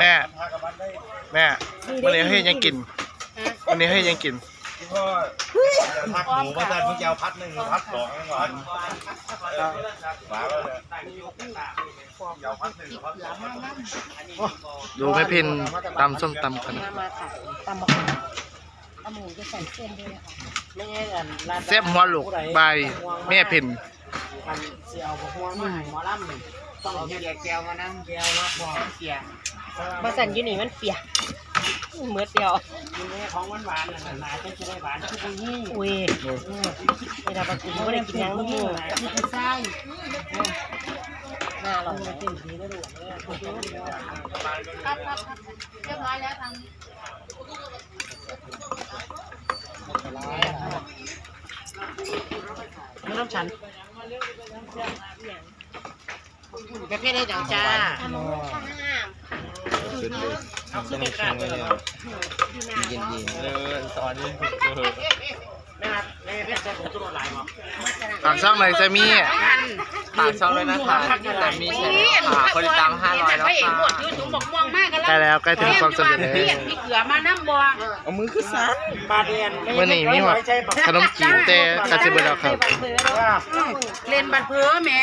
แม่ แม่วันนี้ให้ยังกินวันนี้ให้ยังกินพ่อพักหมูมาได้พี่งเอาพัดหนึ่งพัดสองก่อนหวาาดูแม่พินตำส้มตำกันตำ บักหุ่งตำบักหุ่งจะใส่เส้นด้วยนะคะไม่ใช่อันร้านเซฟหัวลูกบายแม่พินอันเสียวบกม่วงมาให้หมอลำนี่ต้องเอาเกียร์แก้วมานั่งแก้วมาพอเกียร์มาสั่นอยู่นี่มันเปียกเหมือเดียวกินของหวานๆน่ะนานๆจะได้หวานคือนี่อุ้ยไม่ได้ปกินไม่ได้กินยังนี่นี่คือไส้น่าอร่อยกินดีนะลูกเนี่ยครับครับครับเรียบร้อยแล้วทาง ไม่ต้องฉันประเภทได้จังจ้าต้องแข็งเลยเย็นๆเลยสอนนี่แม่ครับแม่เพื่อนใช้ผงชูรสหลายมั้งฝากช่องหน่อยจะมี ฝากช่องเลยนะคะแต่มีแชร์ค่ะคนติดตาม500แล้วค่ะหมดยูทูบบอกม่วงมากกันใกล้แล้วใกล้ถึงความสำเร็จแล้วเพียพี่เกลือมาน้ำบัวเอามือขึ้นซักบาเดียนเมื่อนี้มีหอดขนมจีนแต่กระซิบเบอร์แล้วครับเล่นบัตรเพ้อแหม่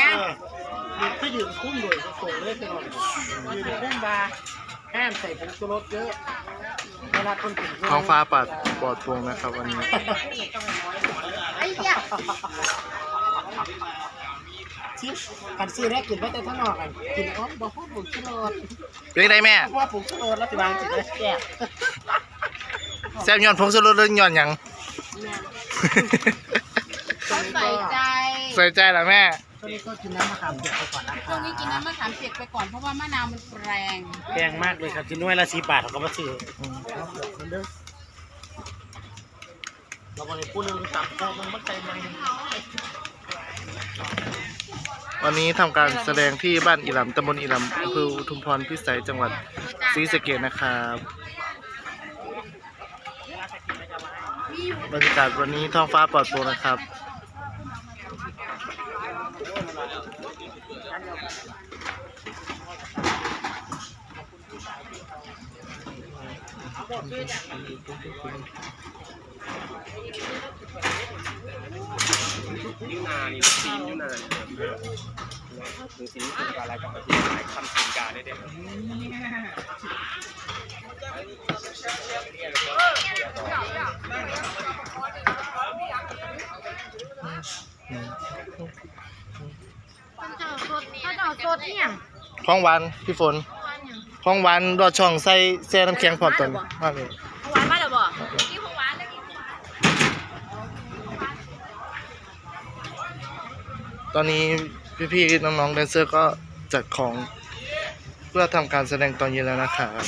ถ้ายืนคุ้มด้วยส่งเลยตลอดยืนคุ้มบาห้ามใส่ผงชูรสเยอะเวลาคนกินท้องฟ้าปัดปลอดโปร่งนะครับวันนี้ไอ้เหี้ย ชิปกันซื้อได้กินไปแต่ข้างนอกกันกินอ๋อมบอกว่าผงชูรสเรียกได้แม่เพราะว่าผงชูรสแล้วจะวางจิตเลยแก่แซ่บย้อนพงสรุปเรื่องย้อนหยังเขาใส่ใจใส่ใจเหรอแม่ช่วงนี้ก็กินน้ำมะขามเปียกไปก่อนนะช่วงนี้กินน้ำมะขามเปียกไปก่อนเพราะว่ามะนาวมันแรงแพงมากเลยครับกินด้วยละสีบาทเขาก็มาซื้อเราบอกเลยพูดเรื่องตับโคมันมันใจมัน วันนี้ทำการแสดงที่บ้านอิหลำตำบลอิหลำอำเภออุทุมพรพิสัยจังหวัดศรีสะเกษนะครับบรรยากาศวันนี้ท้องฟ้าปลอดโปร่งนะครับยิ่ง นานี่ซีนอยู่นานคือซีนเป็นการอะไรกับที่หลายคำสินการได้เด้เขาจะเอาสดเขาจะเอาสดเนี่ยของหวานพี่ฝนของหวานรอดช่องใส่แซ่น้ำแข็งพร้อมตอนนี้มาเลย หวานมาหรอบ่กินของหวานแล้วกินของหวาน ตอนนี้พี่ๆน้องๆแดนเซอร์ก็จัดของเพื่อทำการแสดงตอนเย็นแล้วนะครับ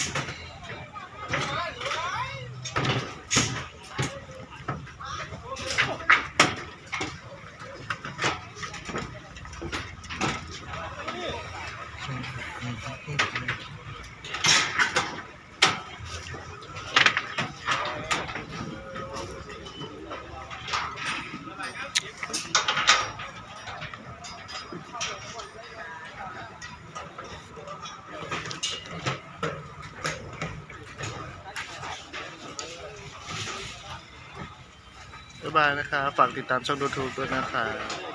บ๊ายบายนะคะ ฝากติดตามช่อง YouTube ด้วยนะคะ